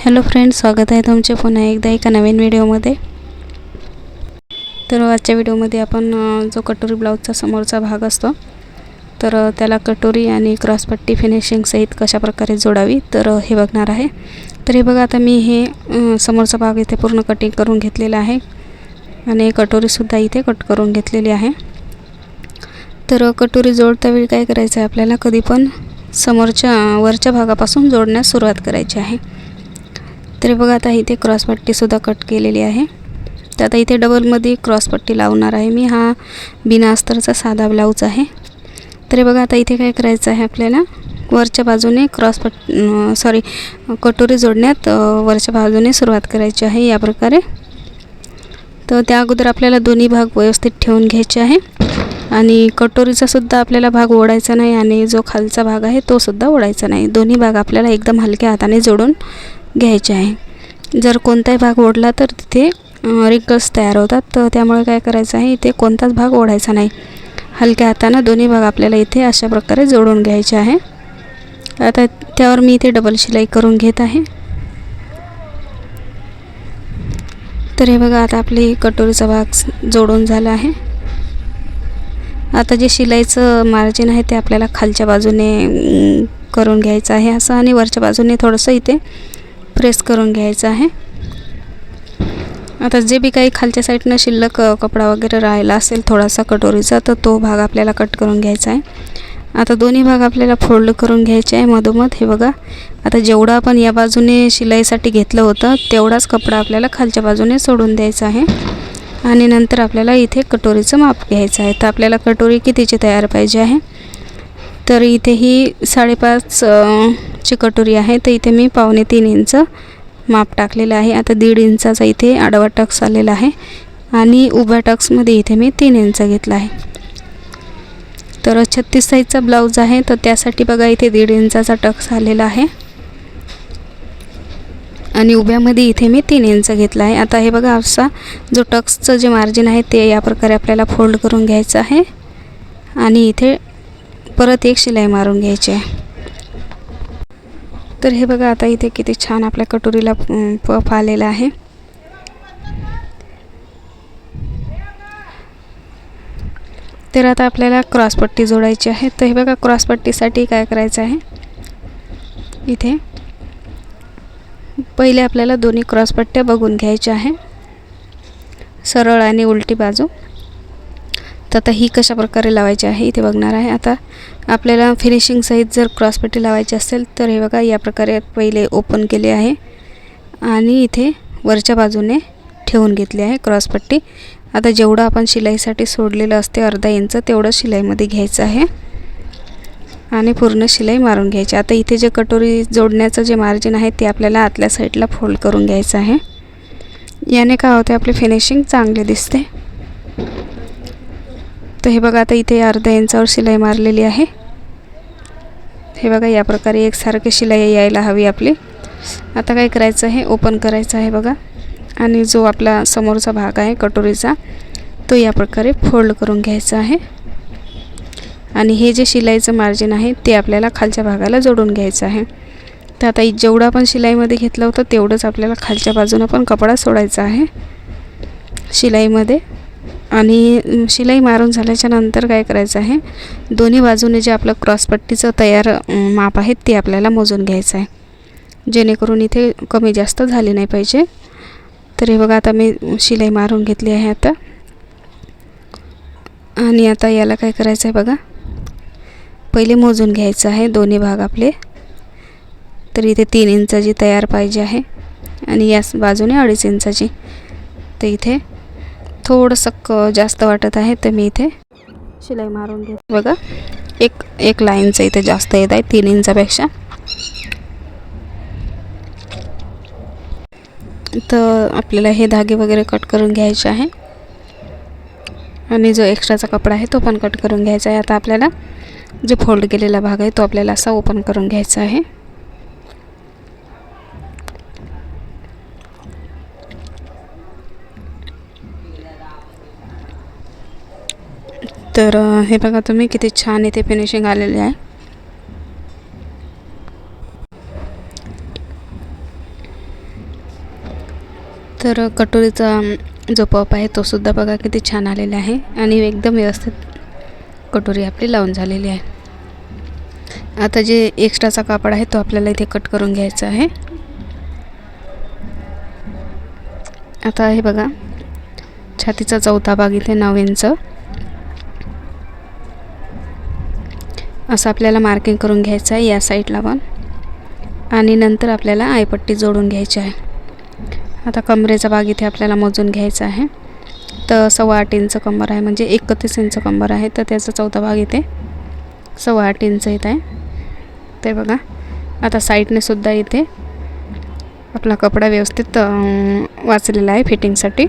Hello friends स्वागत आहे तुमचे पुन्हा एकदा एका नवीन व्हिडिओमध्ये. तर आजच्या व्हिडिओमध्ये आपण जो कटोरी ब्लाऊजचा समोरचा भाग असतो तर त्याला कटोरी आणि क्रॉसपट्टी फिनिशिंगसहित कशाप्रकारे जोडावी तर हे बघणार आहे. तर हे बघा आता मी हे समोरचा भाग इथे पूर्ण कटिंग करून घेतलेला आहे आणि कटोरीसुद्धा इथे कट करून घेतलेली आहे. तर कटोरी जोडता वेळी काय करायचं आहे आपल्याला? कधी पण समोरच्या वरच्या भागापासून जोडण्यास सुरुवात करायची आहे. तर बघा आता इथे क्रॉसपट्टीसुद्धा कट केलेली आहे. तर आता इथे डबलमध्ये क्रॉसपट्टी लावणार आहे मी. हा बिना अस्तरचा साधा ब्लाऊज आहे. तर बघा आता इथे काय करायचं आहे आपल्याला? वरच्या बाजूने क्रॉसपट सॉरी कटोरी जोडण्यात वरच्या बाजूने सुरुवात करायची आहे या प्रकारे. तर त्या अगोदर आपल्याला दोन्ही भाग व्यवस्थित ठेवून घ्यायचे आहे. आणि कटोरीचासुद्धा आपल्याला भाग ओढायचा नाही आणि जो खालचा भाग आहे तोसुद्धा ओढायचा नाही. दोन्ही भाग आपल्याला एकदम हलक्या हाताने जोडून घ्यायचे आहे. जर कोणताही भाग ओढला तर तिथे रिंकल्स तयार होतात. तर त्यामुळे काय करायचं आहे इथे कोणताच भाग ओढायचा नाही. हलक्या हातानं दोन्ही भाग आपल्याला इथे अशा प्रकारे जोडून घ्यायचे आहे. आता त्यावर मी इथे डबल शिलाई करून घेत आहे. तर हे बघा आता आपली कटोरीचा भाग जोडून झाला आहे. आता जे शिलाईचं मार्जिन आहे ते आपल्याला खालच्या बाजूने करून घ्यायचं आहे असं आणि वरच्या बाजूने थोडंसं इथे प्रेस करून घ्यायचं आहे. आता जे बी काही खालच्या साईडनं शिल्लक कपडा वगैरे राहिला असेल थोडासा कटोरीचा तर तो भाग आपल्याला कट करून घ्यायचा आहे. आता दोन्ही भाग आपल्याला फोल्ड करून घ्यायचे आहे मधोमध. हे बघा आता जेवढं आपण या बाजूने शिलाईसाठी घेतलं होतं तेवढाच कपडा आपल्याला खालच्या बाजूने सोडून द्यायचा आहे. आणि नंतर आपल्याला इथे कटोरीचं माप घ्यायचं आहे. तर आपल्याला कटोरी कितीची तयार पाहिजे आहे? तर इथे ही साडेपाच ची कटोरी आहे. तर इथे मी पावणे तीन इंच माप टाकलेलं आहे. आता दीड इंचाचा इथे आडवा टक्स आलेला आहे. आणि उभ्या टक्समध्ये इथे मी तीन इंच घेतला आहे. तर छत्तीस साईजचा ब्लाऊज आहे. तर त्यासाठी बघा इथे दीड इंचाचा टक्स आलेला आहे. आणि उभ्यामध्ये इथे मी तीन इंच घेतला आहे. आता हे बघा असा जो टक्सचं जे मार्जिन आहे ते या प्रकारे आपल्याला फोल्ड करून घ्यायचं आहे. आणि इथे परत एक शिलाई मारून घ्यायची आहे. तर हे बघा आता इथे किती छान आपल्या कटोरीला पफ आलेला आहे. तर आता आपल्याला क्रॉसपट्टी जोडायची आहे. तर हे बघा क्रॉसपट्टीसाठी काय करायचं आहे? इथे पहिले आपल्याला दोन्ही क्रॉसपट्ट्या बघून घ्यायच्या आहे. सरळ आणि उलटी बाजू. तर आता ही कशा प्रकारे लावायची आहे इथे बघणार आहे. आता आपल्याला फिनिशिंगसहित जर क्रॉसपट्टी लावायची असेल तर हे बघा या प्रकारे पहिले ओपन केले आहे. आणि इथे वरच्या बाजूने ठेवून घेतली आहे क्रॉसपट्टी आता जेवढं आपण शिलाईसाठी सोडलेलं असते अर्धा इंच तेवढं शिलाईमध्ये घ्यायचं आहे. आणि पूर्ण शिलाई मारून घ्यायची. आता इथे जे कटोरी जोडण्याचं जे मार्जिन आहे ते आपल्याला आतल्या साईडला फोल्ड करून घ्यायचं आहे. याने काय होते आपली फिनिशिंग चांगली दिसते. तर हे बघा आता इथे अर्ध्या इंचावर शिलाई मारलेली आहे. हे बघा या प्रकारे एकसारखी शिलाई यायला हवी आपली. आता काय करायचं आहे? ओपन करायचं आहे बघा. आणि जो आपला समोरचा भाग आहे कटोरीचा तो या प्रकारे फोल्ड करून घ्यायचा आहे. आणि हे जे शिलाईचं मार्जिन आहे ते आपल्याला खालच्या भागाला जोडून घ्यायचं आहे. तर आता जेवढं आपण शिलाईमध्ये घेतलं होतं तेवढंच आपल्याला खालच्या बाजूनं पण कपडा सोडायचा आहे. शिलाईमध्ये. आणि शिलाई मारून झाल्याच्यानंतर काय करायचं आहे दोन्ही बाजूने जे आपलं क्रॉसपट्टीचं तयार माप आहे ते आपल्याला मोजून घ्यायचं आहे. जेणेकरून इथे कमी जास्त झाली नाही पाहिजे. तर हे बघा आता मी शिलाई मारून घेतली आहे आता. आणि आता याला काय करायचं आहे बघा. पहिले मोजून घ्यायचं आहे दोन्ही भाग आपले. तर इथे तीन इंचाची तयार पाहिजे आहे. आणि याच बाजूने अडीच इंचाची. तर इथे थोडंसं क जास्त वाटत आहे तर मी इथे शिलाई मारून घेत. बघा एक एक लाईनचं इथे जास्त येत आहे तीन इंचापेक्षा. तर आपल्याला हे धागे वगैरे कट करून घ्यायचे आहे. आणि जो एक्स्ट्राचा कपडा आहे तो पण कट करून घ्यायचा आहे. आता आपल्याला जो फोल्ड केलेला भाग आहे तो आपल्याला असा ओपन करून घ्यायचा आहे. तर हे बघा तुम्ही किती छान इथे फिनिशिंग आलेली आहे. तर कटोरीचा जो पप आहे तो सुद्धा बघा किती छान आलेला आहे आणि एकदम व्यवस्थित कटोरी आपली लावून झालेली आहे. आता जे एक्स्ट्राचा कापड आहे तो आपल्याला इथे कट करून घ्यायचा आहे. आता हे बघा छातीचा चौथा भाग इथे नऊ इंच. असं आपल्याला मार्किंग करून घ्यायचं आहे या साईडला पण. आणि नंतर आपल्याला आयपट्टी जोडून घ्यायची आहे. आता कमरेचा भाग इथे आपल्याला मोजून घ्यायचा आहे. तर सव्वा आठ इंच कंबर आहे म्हणजे एकतीस इंच कंबर आहे. तर त्याचा चौथा भाग इथे सव्वा आठ इंच येत आहे. ते बघा. आता साईडने सुद्धा इथे आपला कपडा व्यवस्थित वाचलेला आहे फिटिंगसाठी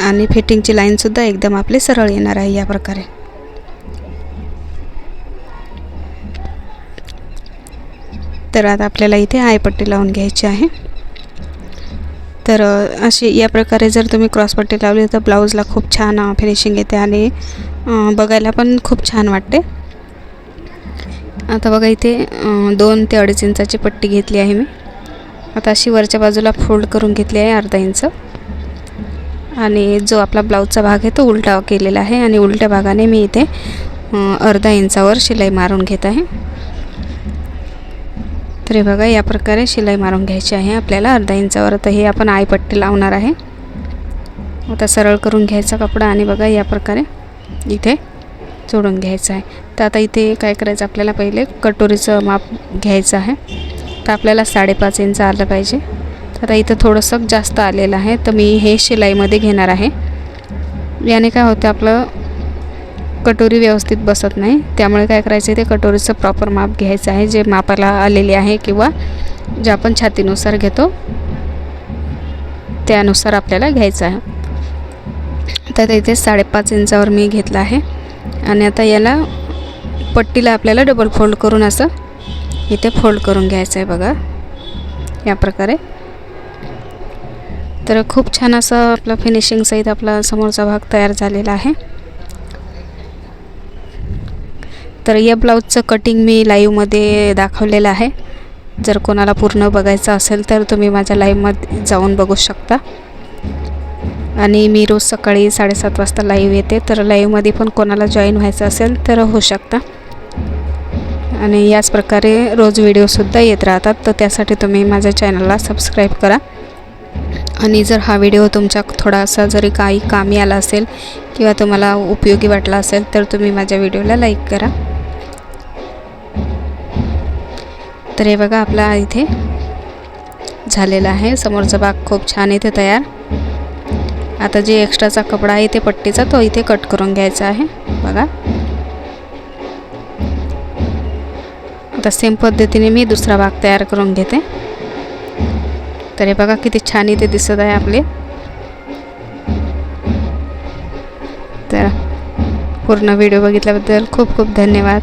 आणि फिटिंगची लाईनसुद्धा एकदम आपली सरळ येणार आहे या प्रकारे. तर आता आपल्याला इथे आयपट्टी लावून घ्यायची आहे. तर अशी या प्रकारे जर तुम्ही क्रॉसपट्टी लावली तर ब्लाऊजला खूप छान फिनिशिंग येते आणि बघायला पण खूप छान वाटते. आता बघा इथे दोन ते अडीच इंचाची पट्टी घेतली आहे मी. आता अशी वरच्या बाजूला फोल्ड करून घेतली आहे अर्धा इंच. आणि जो आपला ब्लाऊजचा भाग आहे तो उलटा केलेला आहे आणि उलट्या भागाने मी इथे अर्धा इंचावर शिलाई मारून घेत आहे. तर हे बघा या प्रकारे शिलाई मारून घ्यायची आहे आपल्याला. अर्धा इंचावर तर हे आपण आयपट्टी लावणार आहे. आता सरळ करून घ्यायचा कपडा आणि बघा या प्रकारे इथे जोडून घ्यायचं आहे. तर आता इथे काय करायचं आपल्याला पहिले कटोरीचं माप घ्यायचं आहे. तर आपल्याला साडेपाच इंच आलं पाहिजे. तर आता इथं थोडंसं जास्त आलेलं आहे तर मी हे शिलाईमध्ये घेणार आहे. याने काय होतं आपलं कटोरी व्यवस्थित बसत नाही. त्यामुळे काय करायचं ते कटोरीचं प्रॉपर माप घ्यायचं आहे जे मापाला आलेले आहे किंवा जे आपण छातीनुसार घेतो त्यानुसार आपल्याला घ्यायचं आहे. तर इथे साडेपाच इंचावर मी घेतलं आहे. आणि आता याला पट्टीला आपल्याला डबल फोल्ड करून असं इथे फोल्ड करून घ्यायचं आहे बघा. या प्रकारे. तर खूप छान असं आपलं फिनिशिंगसहित आपला समोरचा भाग तयार झालेला आहे. तर या ब्लाऊजचं कटिंग मी लाईव्हमध्ये दाखवलेलं आहे. जर कोणाला पूर्ण बघायचं असेल तर तुम्ही माझ्या लाईव्हमध्ये जाऊन बघू शकता. आणि मी रोज सकाळी साडेसात वाजता लाईव्ह येते. तर लाईव्हमध्ये पण कोणाला जॉईन व्हायचं असेल तर होऊ शकता. आणि याच प्रकारे रोज व्हिडिओसुद्धा येत राहतात. तर त्यासाठी तुम्ही माझ्या चॅनलला सबस्क्राईब करा. आणि जर हा व्हिडिओ तुमच्या थोडासा जरी काही कामी आला असेल किंवा तुम्हाला उपयोगी वाटला असेल तर तुम्ही माझ्या व्हिडिओला लाईक करा. तर हे बघा आपला इथे झालेला आहे. समोरचा भाग खूप छान इथे तयार. आता जे एक्स्ट्राचा कपडा आहे ते पट्टीचा तो इथे कट करून घ्यायचा आहे. बघा. आता सेम पद्धतीने मी दुसरा भाग तयार करून घेते. तर हे बघा किती छान इथे दिसत आहे आपले. तर पूर्ण व्हिडिओ बघितल्याबद्दल खूप खूप धन्यवाद.